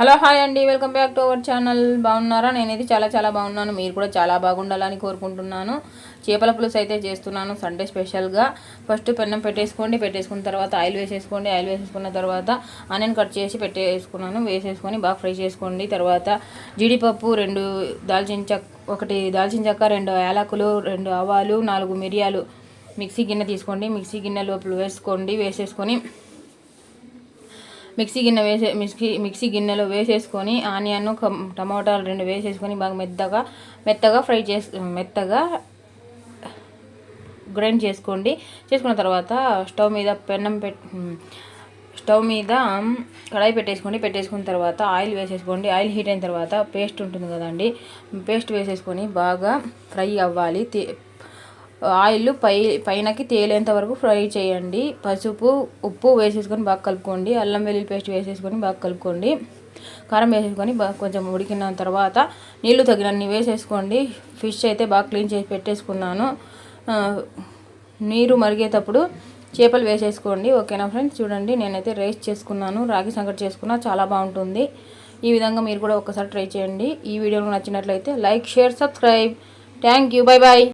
Hello hi అండి welcome back to our channel. బాగున్నారా? నేనైతే చాలా చాలా బాగున్నాను. మీరు కూడా చాలా బాగుండాలని కోరుకుంటున్నాను. చేపల పులుసు అయితే చేస్తున్నాను సండే స్పెషల్గా. ఫస్ట్ పెన్నం పెట్టేసుకోండి పెట్టేసుకున్న తర్వాత ఆయిల్ వేసేసుకోండి. ఆయిల్ వేసేసుకున్న తర్వాత ఆనియన్ కట్ చేసి పెట్టేసుకున్నాను. వేసేసుకొని బాగా ఫ్రై చేసుకోండి. తర్వాత జీడిపప్పు రెండు దాల్చిన చెక్క ఒకటి దాల్చిన చెక్క రెండు యాలకులు రెండు ఆవాలు నాలుగు మిరియాలు మిక్సీ గిన్నె తీసుకోండి. మిక్సీ గిన్నె లోపల వేసుకోండి. వేసేసుకొని మిక్సీ గిన్నె వేసే మిక్సీ మిక్సీ గిన్నెలో వేసేసుకొని ఆనియన్ టమాటాలు రెండు వేసేసుకొని బాగా మెత్తగా మెత్తగా ఫ్రై చేసి మెత్తగా గ్రైండ్ చేసుకోండి. చేసుకున్న తర్వాత స్టవ్ మీద పెన్నం పెట్ స్టవ్ మీద కడాయి పెట్టేసుకోండి. పెట్టేసుకున్న తర్వాత ఆయిల్ వేసేసుకోండి. ఆయిల్ హీట్ అయిన తర్వాత పేస్ట్ ఉంటుంది కదండి. పేస్ట్ వేసేసుకొని బాగా ఫ్రై అవ్వాలి. ఆయిల్ పై పైనకి తేలేంత వరకు ఫ్రై చేయండి. పసుపు ఉప్పు వేసేసుకొని బాగా కలుపుకోండి. అల్లం వెల్లుల్లి పేస్ట్ వేసేసుకొని బాగా కలుపుకోండి. కారం వేసేసుకొని బాగా కొంచెం ఉడికిన తర్వాత నీళ్ళు తగినన్ని వేసేసుకోండి. ఫిష్ అయితే బాగా క్లీన్ చేసి పెట్టేసుకున్నాను. నీరు మరిగేటప్పుడు చేపలు వేసేసుకోండి. ఓకేనా ఫ్రెండ్స్? చూడండి నేనైతే రైస్ చేసుకున్నాను. రాగి సంగటి చేసుకున్నా. చాలా బాగుంటుంది. ఈ విధంగా మీరు కూడా ఒకసారి ట్రై చేయండి. ఈ వీడియో నచ్చినట్లయితే like share subscribe. Thank you. Bye bye